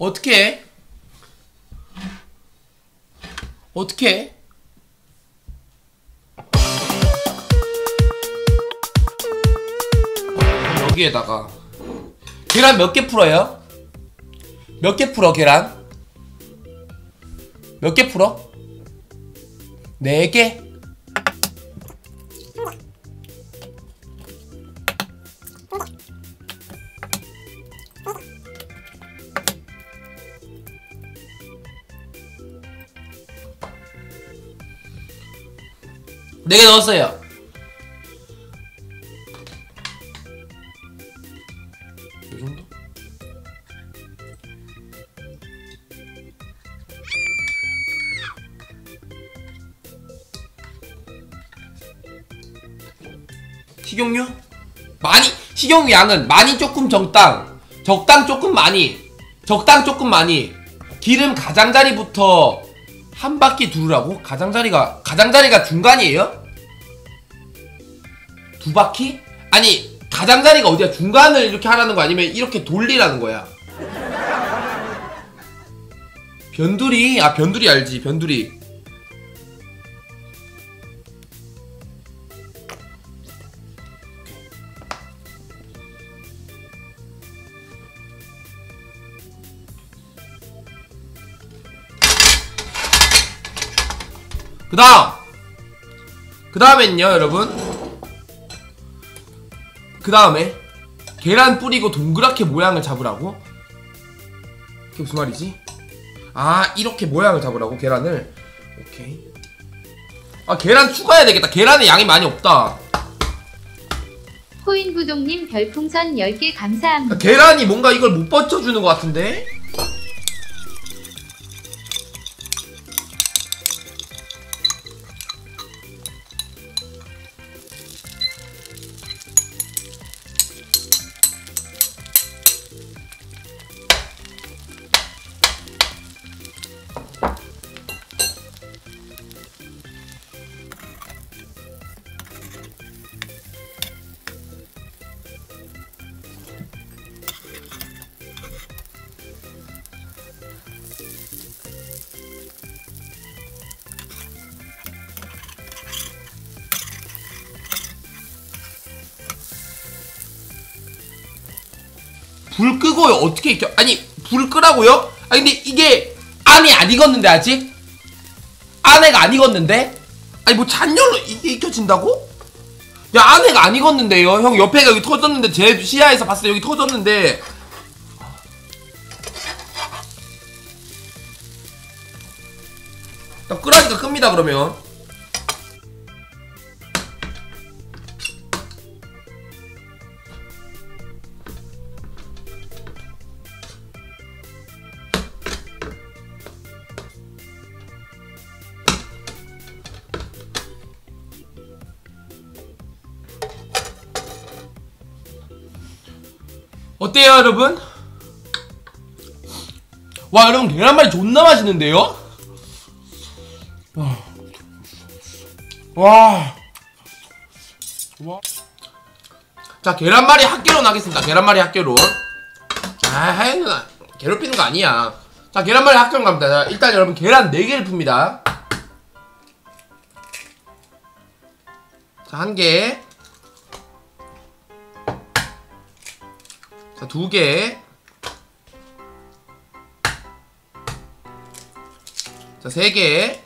어떻게 해? 어떻게 해? 여기에다가 계란 몇 개 풀어요? 몇 개 풀어 계란? 몇 개 풀어? 네 개? 네개 넣었어요. 이 정도? 식용유? 많이 식용유 양은 많이 조금 적당 적당 조금 많이 적당 조금 많이 기름 가장자리부터 한 바퀴 두르라고? 가장자리가 가장자리가 중간이에요? 두 바퀴? 아니 가장자리가 어디야? 중간을 이렇게 하라는 거 아니면 이렇게 돌리라는 거야? 변두리? 아 변두리 알지 변두리. 그 다음. 그 다음엔요 여러분 그 다음에 계란 뿌리고 동그랗게 모양을 잡으라고 그게 무슨 말이지? 아 이렇게 모양을 잡으라고 계란을 오케이 아 계란 추가해야 되겠다 계란의 양이 많이 없다 코인부동님 별풍선 10개 아, 감사합니다. 계란이 뭔가 이걸 못 받쳐주는 것 같은데? 불 끄고 어떻게 익혀? 아니 불 끄라고요? 아니 근데 이게 안에 안 익었는데 아직? 안에가 안 익었는데? 아니 뭐 잔열로 이게 익혀진다고? 야 안에가 안 익었는데요 형 옆에가 여기 터졌는데 제 시야에서 봤을 때 여기 터졌는데 나 끄라니까 끕니다 그러면 어때요 여러분? 와 여러분 계란말이 존나 맛있는데요? 와. 와. 자 계란말이 학교로 나겠습니다 계란말이 학교로 아 하연이 괴롭히는 거 아니야 자 계란말이 학교로 갑니다 자, 일단 여러분 계란 4개를 풉니다 자 한개 자, 두 개. 자, 세 개.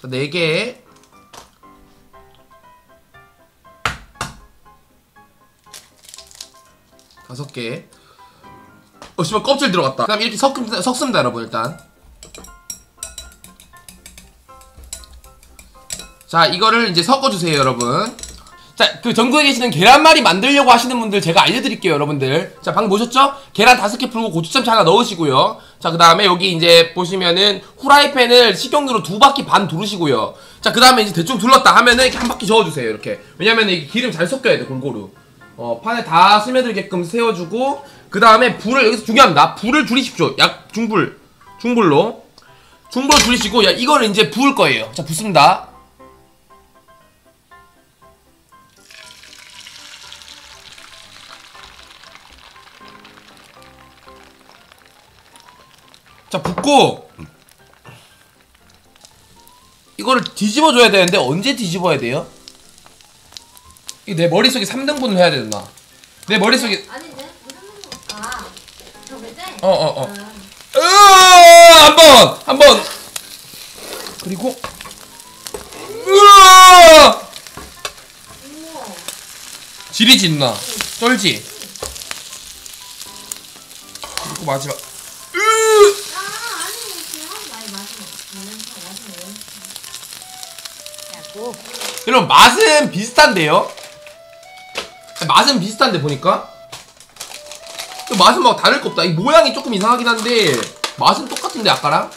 자, 네 개. 다섯 개. 어, 씨발, 껍질 들어갔다. 그 다음 이렇게 섞, 섞습니다, 여러분, 일단. 자, 이거를 이제 섞어주세요, 여러분. 자, 그 전국에 계시는 계란말이 만들려고 하시는 분들 제가 알려드릴게요, 여러분들. 자, 방금 보셨죠? 계란 다섯 개 풀고 고추참치 하나 넣으시고요. 자, 그 다음에 여기 이제 보시면은 후라이팬을 식용유로 두 바퀴 반 두르시고요. 자, 그 다음에 이제 대충 둘렀다 하면은 이렇게 한 바퀴 저어주세요, 이렇게. 왜냐면은 이게 기름 잘 섞여야 돼, 골고루. 어, 판에 다 스며들게끔 세워주고, 그 다음에 불을, 여기서 중요합니다. 불을 줄이십시오. 약, 중불. 중불로. 중불 줄이시고, 야, 이거를 이제 부을 거예요. 자, 붓습니다. 자 붓고 이거를 뒤집어 줘야 되는데 언제 뒤집어야 돼요? 이 내 머릿속에 3등분을 해야 되나? 내 머릿속에 아닌데? 무슨 거? 아, 저거지? 어어 어. 아, 한번 한번 그리고 으아. 지리지 누나 쩔지 그리고 마지막 으 아, 아니, 그냥 많이 마시면. 마시면 마시면. 여러분 맛은 비슷한데요? 맛은 비슷한데 보니까? 맛은 막 다를 거 없다. 이 모양이 조금 이상하긴 한데 맛은 똑같은데 아까랑